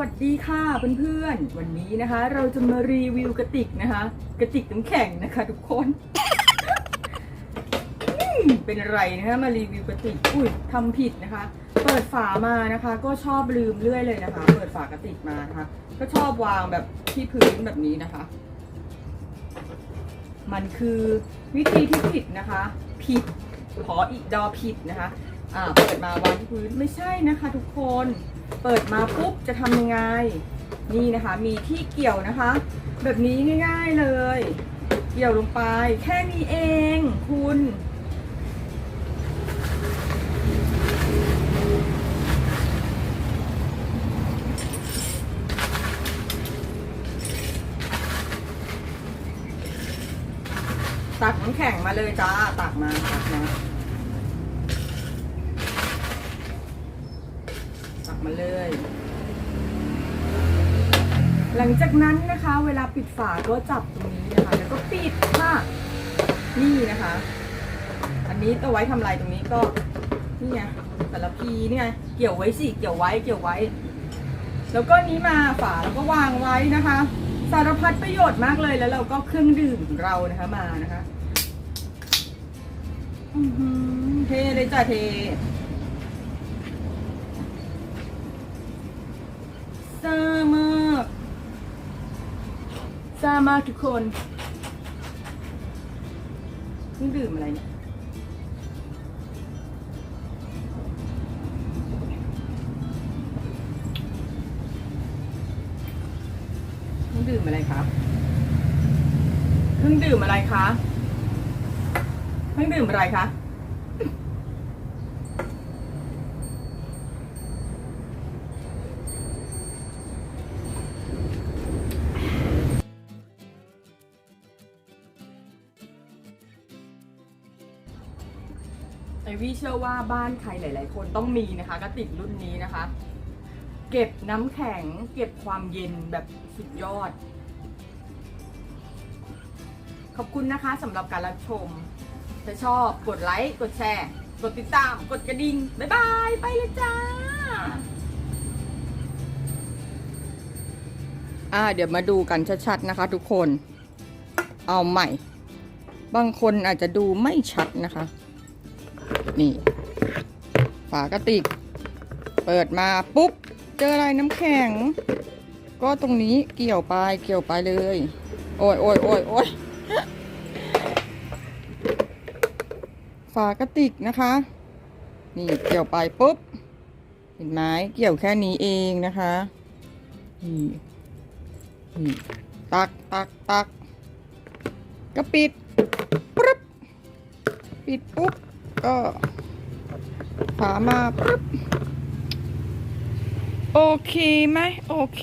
วัสดีค่ะเพื่อนๆ วันนี้นะคะ เราจะมารีวิวกระติกนะคะ กระติกน้ำแข็งนะคะ ทุกคนเป็นไรนะคะมารีวิวกระติกอุ้ยทำผิดนะคะ เปิดฝามานะคะ ก็ชอบลืมเรื่อยเลยนะคะ เปิดฝากระติกมานะคะ ก็ชอบวางแบบที่พื้นแบบนี้นะคะ มันคือวิธีที่ผิดนะคะ ผิดขออีกดอผิดนะคะ อ่าเปิดมาวางที่พื้นไม่ใช่นะคะ ทุกคน เปิดมาปุ๊บจะทำยังไง นี่นะคะ มีที่เกี่ยวนะคะ แบบนี้ง่ายๆเลย เกี่ยวลงไป แค่นี้เอง คุณตักน้ำแข็งมาเลยจ้าตักมาตักมา ตัก มาเลย หลังจากนั้นนะคะ เวลาปิดฝาก็จับตรงนี้นะคะ แล้วก็ปิดค่ะ นี่นะคะ อันนี้เอาไว้ทำอะไรตรงนี้ก็นี่ไงแต่ละพีนี่ไงเกี่ยวไว้สิเกี่ยวไว้เกี่ยวไว้ แล้วก็นี้มาฝาแล้วก็วางไว้นะคะ สารพัดประโยชน์มากเลยแล้วเราก็เครื่องดื่มเรานะคะมานะคะเทเลยจ้ะเท ซ่ามากทุกคนนี่ดื่มอะไรเนี่ย เครื่องดื่มอะไรครับ เครื่องดื่มอะไรคะ เครื่องดื่มอะไรคะ ไอวี่เชื่อว่าบ้านใครหลาย ๆ คนต้องมีนะคะกระติกรุ่นนี้นะคะ เก็บน้ำแข็งเก็บความเย็นแบบสุดยอด ขอบคุณนะคะสำหรับการรับชม ถ้าชอบกดไลค์กดแชร์ กดติดตาม กดกระดิ่ง บ๊ายบาย ไปเลยจ้า อ่าเดี๋ยวมาดูกันชัด ๆ นะคะทุกคน เอาใหม่ บางคนอาจจะดูไม่ชัดนะคะ นี่ ฝากระติก เปิดมาปุ๊บ เจออะไรน้ำแข็ง ก็ตรงนี้เกี่ยวไปเกี่ยวไปเลย โอ้ยโอ้ยโอ้ยโอ้ยฝากระติกนะคะ นี่เกี่ยวไปปุ๊บ เห็นไหมเกี่ยวแค่นี้เองนะคะนี่นี่ตักตักตักก็ปิดปุ๊บปิดปุ๊บ ก็ฝามาปุ๊บโอเคไหมโอเค